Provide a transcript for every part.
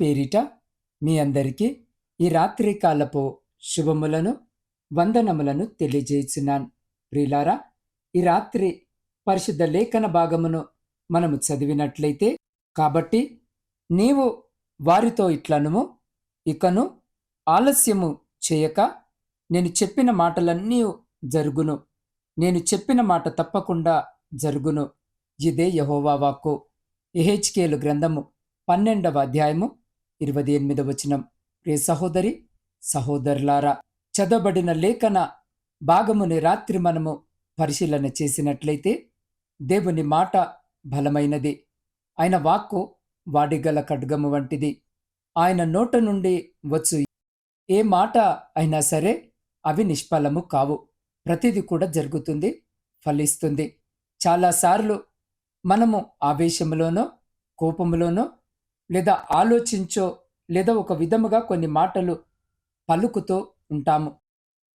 పేరిట మీ అందరికీ ఈ రాత్రికాలపు శుభములను వందనములను తెలియజేస్తున్నాను. ప్రిలారా ఈ రాత్రి పరిశుద్ధ లేఖన భాగమును మనము చదివినట్లయితే కాబట్టి నీవు వారితో ఇట్లనుము ఇకను ఆలస్యము చేయక నేను చెప్పిన మాటలన్నీ జరుగును. నేను చెప్పిన మాట తప్పకుండా జరుగును. ఇదే యహోవా వాక్కు. ఎహెచ్కేలు గ్రంథము పన్నెండవ అధ్యాయము ఇరవై ఎనిమిదవ వచనం. ప్రియ సహోదరి సహోదరులారా చదవబడిన లేఖన భాగముని రాత్రి మనము పరిశీలన చేసినట్లయితే దేవుని మాట బలమైనది. ఆయన వాక్కు వాడిగల ఖడ్గము వంటిది. ఆయన నోట నుండి వచ్చు ఏ మాట అయినా సరే అవి నిష్ఫలము కావు. ప్రతిది కూడా జరుగుతుంది ఫలిస్తుంది. చాలాసార్లు మనము ఆవేశంలోనో కోపంలోనో లేదా ఆలోచించో లేదా ఒక విధముగా కొన్ని మాటలు పలుకుతూ ఉంటాము.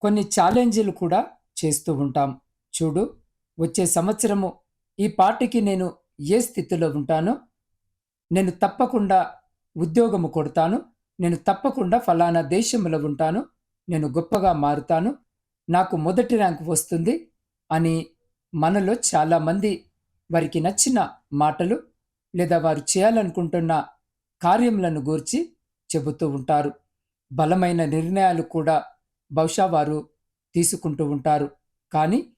కొన్ని ఛాలెంజీలు కూడా చేస్తూ ఉంటాం. చూడు వచ్చే సంవత్సరము ఈ పార్టీకి నేను ఏ స్థితిలో ఉంటానో? నేను తప్పకుండా ఉద్యోగము కొడతాను. నేను తప్పకుండా ఫలానా దేశంలో ఉంటాను. నేను గొప్పగా మారుతాను. నాకు మొదటి ర్యాంక్ వస్తుంది అని మనలో చాలామంది వారికి నచ్చిన మాటలు లేదా వారు చేయాలనుకుంటున్న కార్యములను గూర్చి చెబుతూ ఉంటారు. బలమైన నిర్ణయాలు కూడా బహుశా వారు తీసుకుంటూ ఉంటారు. కానీ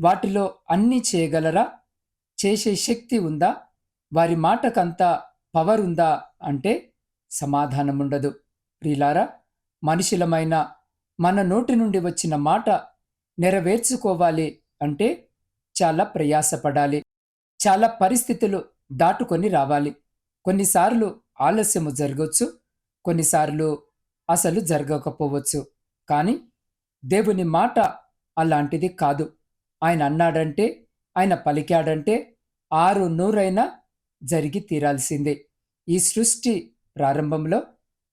వాటిలో అన్నీ చేయగలరా? చేసే శక్తి ఉందా? వారి మాటకంతా పవర్ ఉందా? అంటే సమాధానం ఉండదు ప్రియులారా మనుషులమైన మన నోటి నుండి వచ్చిన మాట నెరవేర్చుకోవాలి అంటే చాలా ప్రయాసపడాలి. చాలా పరిస్థితులు దాటుకొని రావాలి. కొన్నిసార్లు ఆలస్యము జరగవచ్చు కొన్నిసార్లు అసలు జరగకపోవచ్చు. కానీ దేవుని మాట అలాంటిది కాదు. ఆయన అన్నాడంటే ఆయన పలికాడంటే ఆరు నూరైనా జరిగి తీరాల్సిందే. ఈ సృష్టి ప్రారంభంలో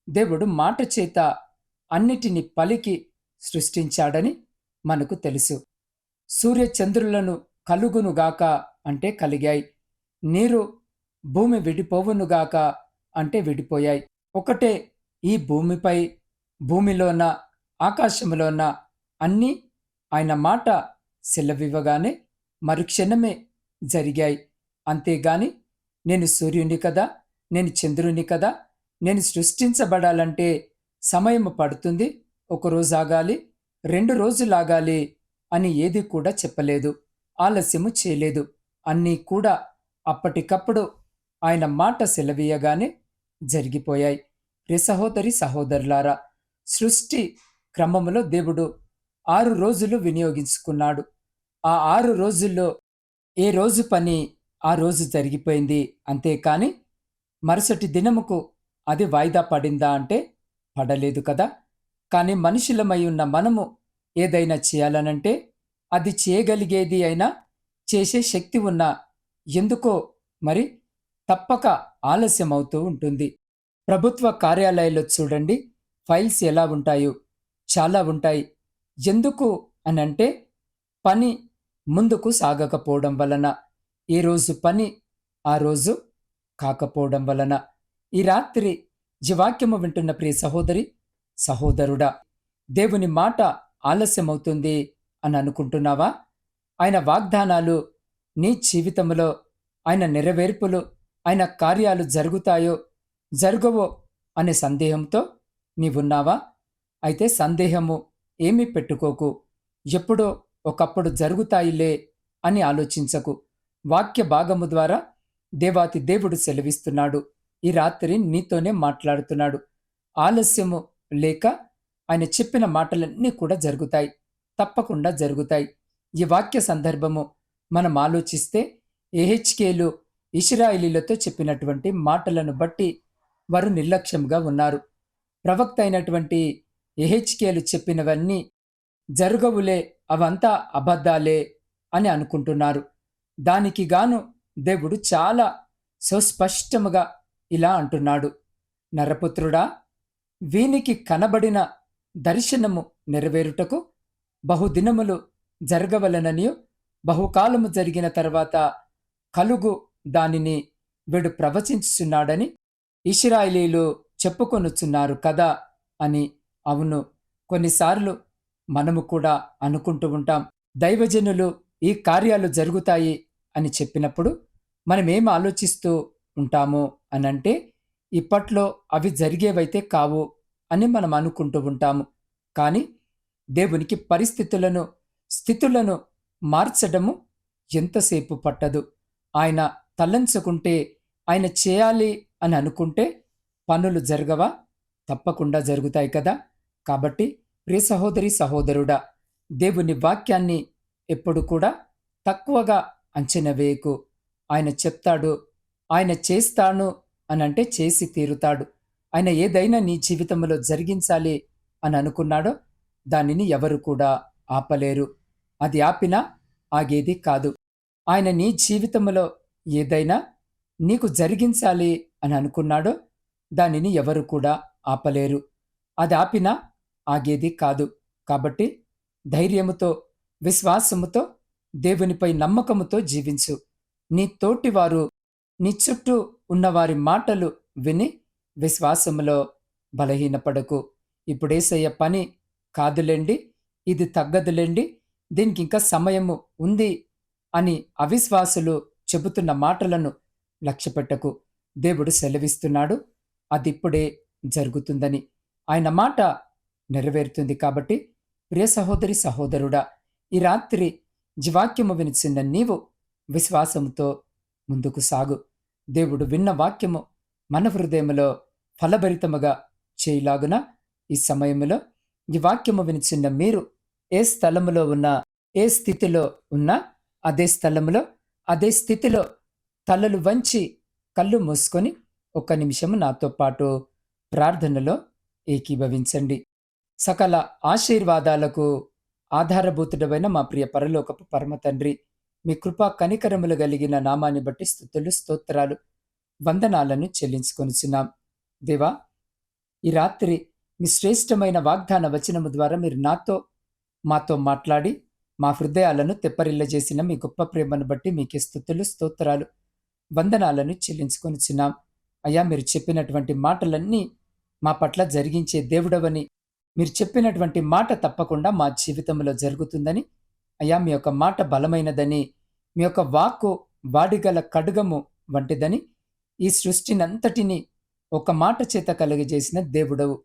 దేవుడు మాట చేత అన్నిటిని పలికి సృష్టించాడని మనకు తెలుసు. సూర్యచంద్రులను కలుగునుగాక అంటే కలిగాయి. నీరు భూమి విడిపోవునుగాక అంటే విడిపోయాయి. ఒకటే ఈ భూమిపై భూమిలోన ఆకాశంలోన అన్నీ ఆయన మాట సెలవివ్వగానే మరుక్షణమే జరిగాయి. అంతేగాని నేను సూర్యుని కదా నేను చంద్రుని కదా నేను సృష్టించబడాలంటే సమయం పడుతుంది ఒకరోజు ఆగాలి రెండు రోజులు ఆగాలి అని ఏది కూడా చెప్పలేదు ఆలస్యము చేయలేదు. అన్నీ కూడా అప్పటికప్పుడు ఆయన మాట సెలవీయగానే జరిగిపోయాయి. రే సహోదరి సహోదరులారా సృష్టి క్రమంలో దేవుడు ఆరు రోజులు వినియోగించుకున్నాడు. ఆ ఆరు రోజుల్లో ఏ రోజు పని ఆ రోజు జరిగిపోయింది అంతేకాని మరుసటి దినముకు అది వాయిదా పడిందా అంటే పడలేదు కదా. కానీ మనుషులమై ఉన్న మనము ఏదైనా చేయాలనంటే అది చేయగలిగేది అయినా చేసే శక్తి ఉన్న ఎందుకో మరి తప్పక ఆలస్యం అవుతూ ఉంటుంది. ప్రభుత్వ కార్యాలయాల్లో చూడండి ఫైల్స్ ఎలా ఉంటాయో చాలా ఉంటాయి. ఎందుకు అని అంటే పని ముందుకు సాగకపోవడం వలన ఈ రోజు పని ఆ రోజు కాకపోవడం వలన. ఈ రాత్రి జీవాక్యము వింటున్న ప్రియ సహోదరి సహోదరుడా దేవుని మాట ఆలస్యమవుతుంది అని అనుకుంటున్నావా? ఆయన వాగ్దానాలు నీ జీవితంలో ఆయన నెరవేర్పులు ఆయన కార్యాలు జరుగుతాయో జరగవో అనే సందేహంతో నీవున్నావా? అయితే సందేహము ఏమీ పెట్టుకోకు. ఎప్పుడో ఒకప్పుడు జరుగుతాయిలే అని ఆలోచించకు. వాక్య భాగము ద్వారా దేవాతి దేవుడు సెలవిస్తున్నాడు. ఈ రాత్రి నీతోనే మాట్లాడుతున్నాడు. ఆలస్యము లేక ఆయన చెప్పిన మాటలన్నీ కూడా జరుగుతాయి. తప్పకుండా జరుగుతాయి. ఈ వాక్య సందర్భము మనం ఆలోచిస్తే ఏహెచ్కేలు ఇస్రాయిలీలతో చెప్పినటువంటి మాటలను బట్టి వారు నిర్లక్ష్యంగా ఉన్నారు. ప్రవక్త అయినటువంటి ఎహెచ్కేలు చెప్పినవన్నీ జరగవులే అవంతా అబద్ధాలే అని అనుకుంటున్నారు. దానికి గాను దేవుడు చాలా సుస్పష్టముగా ఇలా అంటున్నాడు. నరపుత్రుడా వీనికి కనబడిన దర్శనము నెరవేరుటకు బహుదినములు జరగవలననియు బహుకాలము జరిగిన తర్వాత కలుగు దానిని వీడు ప్రవచించుచున్నాడని ఇష్రాయిలీలు చెప్పుకొనుచున్నారు కదా అని అవును కొన్నిసార్లు మనము కూడా అనుకుంటూ ఉంటాం. దైవజనులు ఈ కార్యాలు జరుగుతాయి అని చెప్పినప్పుడు మనమేం ఆలోచిస్తూ ఉంటాము అనంటే ఇప్పట్లో అవి జరిగేవైతే కావు అని మనం అనుకుంటూ ఉంటాము. కానీ దేవునికి పరిస్థితులను స్థితులను మార్చడము ఎంతసేపు పట్టదు. ఆయన తలంచుకుంటే ఆయన చేయాలి అని అనుకుంటే పనులు జరగవా? తప్పకుండా జరుగుతాయి కదా. కాబట్టి ప్రియ సహోదరి సహోదరుడా దేవుని వాక్యాన్ని ఎప్పుడు కూడా తక్కువగా అంచనా వేయకు. ఆయన చెప్తాడు ఆయన చేస్తాను అని అంటే చేసి తీరుతాడు. ఆయన ఏదైనా నీ జీవితంలో జరిగించాలి అని అనుకున్నాడో దానిని ఎవరు కూడా ఆపలేరు. అది ఆపినా ఆగేది కాదు. ఆయన నీ జీవితంలో ఏదైనా నీకు జరిగించాలి అని అనుకున్నాడో దానిని ఎవరు కూడా ఆపలేరు. అది ఆపినా ఆగేది కాదు. కాబట్టి ధైర్యముతో విశ్వాసముతో దేవునిపై నమ్మకముతో జీవించు. నీ తోటివారు నీ చుట్టూ ఉన్నవారి మాటలు విని విశ్వాసములో బలహీనపడకు. ఇప్పుడేసయ్య పని కాదులేండి ఇది తగ్గదులేండి దీనికి ఇంకా సమయము ఉంది అని అవిశ్వాసులు చెబుతున్న మాటలను లక్ష్యపెట్టకు దేవుడు సెలవిస్తున్నాడు. అది ఇప్పుడే జరుగుతుందని ఆయన మాట నెరవేరుతుంది కాబట్టి ప్రియ సహోదరి సహోదరుడా ఈ రాత్రి జీవాక్యము వినిచిన నీవు విశ్వాసముతో ముందుకు సాగు. దేవుడు విన్న వాక్యము మన హృదయములో ఫలభరితముగా చేయలాగున ఈ సమయంలో ఈ వాక్యము వినిచిన మీరు ఏ స్థలములో ఉన్నా ఏ స్థితిలో ఉన్నా అదే స్థలములో అదే స్థితిలో తలలు వంచి కళ్ళు మూసుకొని ఒక్క నిమిషము నాతో పాటు ప్రార్థనలో ఏకీభవించండి. సకల ఆశీర్వాదాలకు ఆధారభూతుడమైన మా ప్రియ పరలోకపు పరమ తండ్రి మీ కృపా కనికరములు కలిగిన నామాన్ని బట్టి స్థుతులు స్తోత్రాలు వందనాలను చెల్లించుకొనిచున్నాం. దేవా ఈ రాత్రి మీ శ్రేష్టమైన వాగ్దాన వచనము ద్వారా మీరు నాతో మాతో మాట్లాడి మా హృదయాలను తెప్పరిల్లజేసిన మీ గొప్ప ప్రేమను బట్టి మీకే స్థుతులు స్తోత్రాలు. వందనాలను చెల్లించుకొనిచున్నాం అయ్యా మీరు చెప్పినటువంటి మాటలన్నీ మా పట్ల జరిగించే దేవుడవని మీరు చెప్పినటువంటి మాట తప్పకుండా మా జీవితంలో జరుగుతుందని అయ్యా మీ యొక్క మాట బలమైనదని మీ యొక్క వాక్కు వాడిగల కడుగము వంటిదని ఈ సృష్టినంతటిని ఒక మాట చేత కలిగజేసిన దేవుడవు.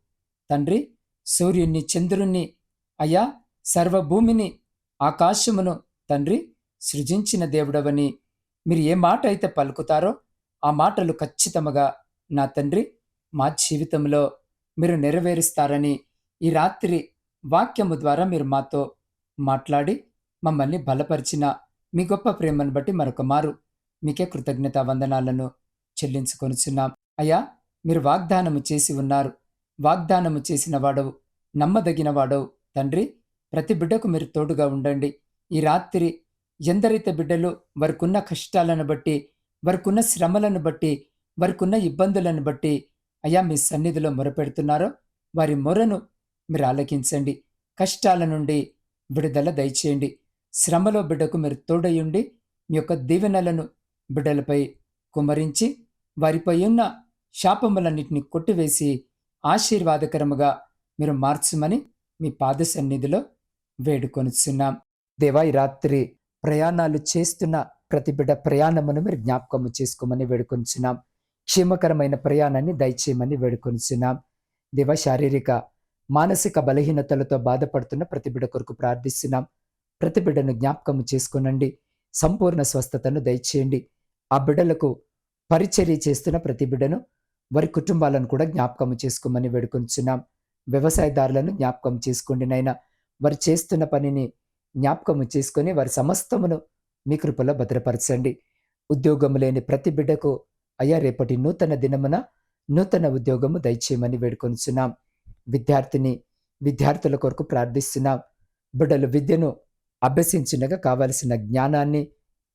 తండ్రి సూర్యుణ్ణి చంద్రుణ్ణి అయ్యా సర్వభూమిని ఆకాశమును తండ్రి సృజించిన దేవుడవని మీరు ఏ మాట అయితే పలుకుతారో ఆ మాటలు ఖచ్చితముగా నా తండ్రి మా జీవితంలో మీరు నెరవేరుస్తారని ఈ రాత్రి వాక్యము ద్వారా మీరు మాతో మాట్లాడి మమ్మల్ని బలపరిచిన మీ గొప్ప ప్రేమను బట్టి మరొక మారు. మీకే కృతజ్ఞత వందనాలను చెల్లించుకొనిచున్నాం. అయ్యా మీరు వాగ్దానము చేసి ఉన్నారు. వాగ్దానము చేసిన వాడవు నమ్మదగిన వాడవు తండ్రి. ప్రతి బిడ్డకు మీరు తోడుగా ఉండండి. ఈ రాత్రి ఎందరైతే బిడ్డలు వారికున్న కష్టాలను బట్టి వారికున్న శ్రమలను బట్టి వారికున్న ఇబ్బందులను బట్టి అయ్యా మీ సన్నిధిలో మొరపెడుతున్నారో వారి మొరను మీరు ఆలకించండి. కష్టాల నుండి విడుదల దయచేయండి. శ్రమలో బిడ్డకు మీరు తోడయుండి మీ యొక్క దీవెనలను బిడ్డలపై కుమరించి వారిపై ఉన్న శాపములన్నింటినీ కొట్టివేసి ఆశీర్వాదకరముగా మీరు మార్చమని మీ పాద సన్నిధిలో వేడుకొనిచున్నాం. దేవా ఈ రాత్రి ప్రయాణాలు చేస్తున్న ప్రతి బిడ్డ ప్రయాణమును మీరు జ్ఞాపకము చేసుకోమని వేడుకొనిచున్నాం. క్షేమకరమైన ప్రయాణాన్ని దయచేయమని వేడుకొనిచున్నాం. దేవ శారీరక మానసిక బలహీనతలతో బాధపడుతున్న ప్రతి బిడ్డ కొరకు ప్రార్థిస్తున్నాం. ప్రతి బిడ్డను జ్ఞాపకము చేసుకునండి. సంపూర్ణ స్వస్థతను దయచేయండి. ఆ బిడ్డలకు పరిచర్య చేస్తున్న ప్రతి బిడ్డను వారి కుటుంబాలను కూడా జ్ఞాపకం చేసుకోమని వేడుకొంచున్నాం వ్యవసాయదారులను జ్ఞాపకం చేసుకోండి నైనా వారు చేస్తున్న పనిని జ్ఞాపకము చేసుకొని వారి సమస్తమును మీ కృపలో భద్రపరచండి. ఉద్యోగము లేని ప్రతి బిడ్డకు అయ్యా రేపటి నూతన దినమున నూతన ఉద్యోగము దయచేయమని వేడుకొంచున్నాం విద్యార్థిని విద్యార్థుల కొరకు ప్రార్థిస్తున్నాం. బిడ్డలు విద్యను అభ్యసించినగా కావలసిన జ్ఞానాన్ని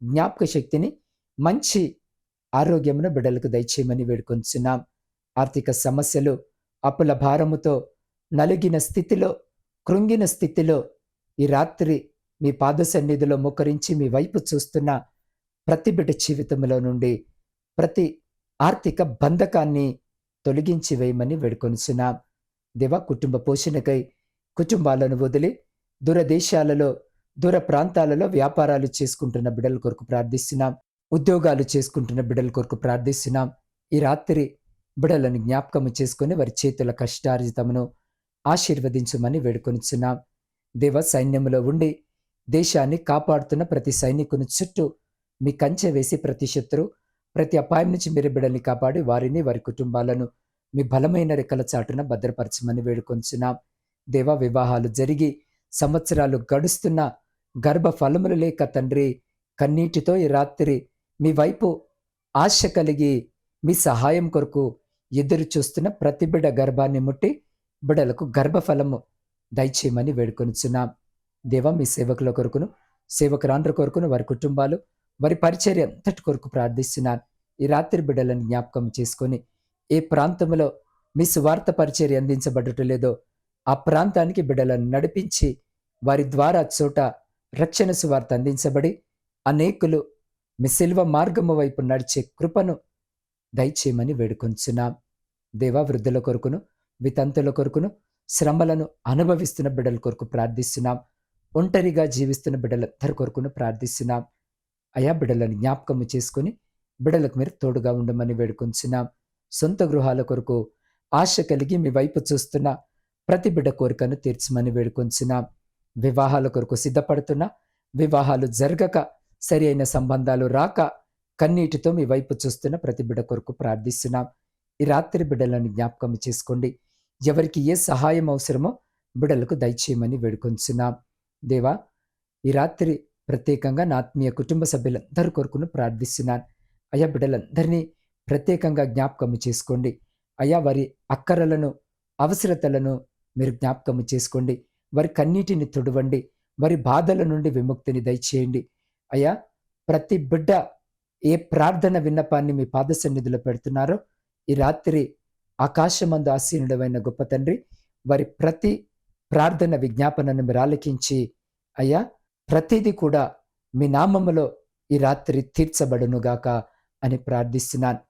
జ్ఞాపక శక్తిని మంచి ఆరోగ్యమును బిడ్డలకు దయచేయమని వేడుకొంచున్నాం ఆర్థిక సమస్యలు అప్పుల భారముతో నలిగిన స్థితిలో కృంగిన స్థితిలో ఈ రాత్రి మీ పాద సన్నిధిలో ముఖరించి మీ వైపు చూస్తున్న ప్రతి బిడ్డ జీవితంలో నుండి ప్రతి ఆర్థిక బంధకాన్ని తొలగించి వేయమని వేడుకొనిచున్నాం. దేవ కుటుంబ పోషణకై కుటుంబాలను వదిలి దూరదేశాలలో దూర ప్రాంతాలలో వ్యాపారాలు చేసుకుంటున్న బిడ్డల కొరకు ప్రార్థిస్తున్నాం. ఉద్యోగాలు చేసుకుంటున్న బిడ్డల కొరకు ప్రార్థిస్తున్నాం. ఈ రాత్రి బిడలను జ్ఞాపకము చేసుకుని వారి చేతుల కష్టార్జితమును ఆశీర్వదించమని వేడుకొనిచున్నాం. దేవ సైన్యములో ఉండి దేశాన్ని కాపాడుతున్న ప్రతి సైనికుని చుట్టూ మీ కంచె వేసి ప్రతి శత్రు ప్రతి అపాయం నుంచి మీరు బిడ్డల్ని కాపాడి వారిని వారి కుటుంబాలను మీ బలమైన రెక్కల చాటున భద్రపరచమని వేడుకొంచున్నాం దేవ వివాహాలు జరిగి సంవత్సరాలు గడుస్తున్న గర్భ ఫలములు లేక తండ్రి కన్నీటితో ఈ రాత్రి మీ వైపు ఆశ కలిగి మీ సహాయం కొరకు ఎదురు చూస్తున్న ప్రతి బిడ్డ గర్భాన్ని ముట్టి బిడలకు గర్భఫలము దయచేయమని వేడుకొనిచున్నాం. దేవ మీ సేవకుల కొరకును సేవకురాండ్ర కొరకును వారి కుటుంబాలు వారి పరిచర్య అంతటి కొరకు ప్రార్థిస్తున్నాను ఈ రాత్రి బిడ్డలను జ్ఞాపకం చేసుకొని ఏ ప్రాంతంలో మీ సువార్త పరిచర్య అందించబడటం లేదో ఆ ప్రాంతానికి బిడ్డలను నడిపించి వారి ద్వారా చోట రక్షణ సువార్త అందించబడి అనేకులు మీ శిల్వ మార్గము వైపు నడిచే కృపను దయచేయమని వేడుకొంచున్నాం. దేవా వృద్ధుల కొరకును వితంతుల కొరకును శ్రమలను అనుభవిస్తున్న బిడ్డల కొరకు ప్రార్థిస్తున్నాం. ఒంటరిగా జీవిస్తున్న బిడ్డలందరి కొరకును ప్రార్థిస్తున్నాం. అయా బిడ్డలను జ్ఞాపకము చేసుకుని బిడ్డలకు మీరు తోడుగా ఉండమని వేడుకొంచున్నాం. సొంత గృహాల కొరకు ఆశ కలిగి మీ వైపు చూస్తున్న ప్రతి బిడ్డ కోరికను తీర్చమని వేడుకొంచున్నాం. వివాహాల కొరకు సిద్ధపడుతున్న వివాహాలు జరగక సరి అయిన సంబంధాలు రాక కన్నీటితో మీ వైపు చూస్తున్న ప్రతి బిడ్డ కొరకు ప్రార్థిస్తున్నాం. ఈ రాత్రి బిడ్డలను జ్ఞాపకం చేసుకోండి. ఎవరికి ఏ సహాయం అవసరమో బిడ్డలకు దయచేయమని వేడుకొంచున్నాం. దేవా ఈ రాత్రి ప్రత్యేకంగా నా ఆత్మీయ కుటుంబ సభ్యులందరి కొరకును ప్రార్థిస్తున్నాను. అయా బిడ్డలందరినీ ప్రత్యేకంగా జ్ఞాపకము చేసుకోండి. అయా వారి అక్కరలను అవసరతలను మీరు జ్ఞాపకము చేసుకోండి. వారి కన్నీటిని తుడవండి. వారి బాధల నుండి విముక్తిని దయచేయండి. అయ్యా ప్రతి బిడ్డ ఏ ప్రార్థన విన్నపాన్ని మీ పాద సన్నిధిలో పెడుతున్నారో ఈ రాత్రి ఆకాశమందు ఆసీనుడమైన గొప్ప తండ్రి వారి ప్రతి ప్రార్థన విజ్ఞాపనను మీరు ఆలకించి అయ్యా ప్రతిదీ కూడా మీ నామములో ఈ రాత్రి తీర్చబడునుగాక అని ప్రార్థిస్తున్నాను.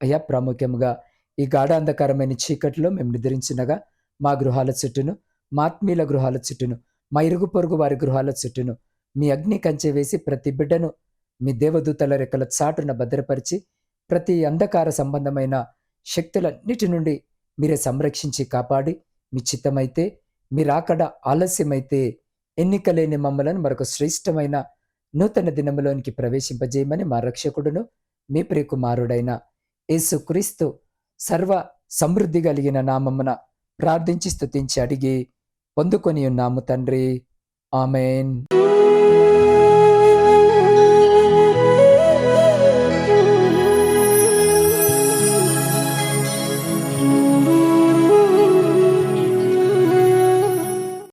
అయ్యా ప్రాముఖ్యంగా ఈ గాఢాంధకరమైన చీకటిలో మేము నిద్రించినగా మా గృహాల చుట్టూను మా ఆత్మీయుల గృహాల చుట్టూను మా ఇరుగు పొరుగు వారి గృహాల చుట్టూను మీ అగ్ని కంచె వేసి ప్రతి బిడ్డను మీ దేవదూతల రెక్కల చాటున భద్రపరిచి ప్రతి అంధకార సంబంధమైన శక్తులన్నిటి నుండి మీరే సంరక్షించి కాపాడి మీ చిత్తమైతే మీరాకడ ఆలస్యమైతే ఎన్నికలేని మమ్మలను మరొక శ్రేష్టమైన నూతన దినములోనికి ప్రవేశింపజేయమని మా రక్షకుడును మీ ప్రియకుమారుడైన యేసుక్రీస్తు సర్వ సమృద్ధి కలిగిన నామమున ప్రార్థించి స్తుతించి అడిగి పొందుకొని ఉన్నాము తండ్రి. ఆమెన్.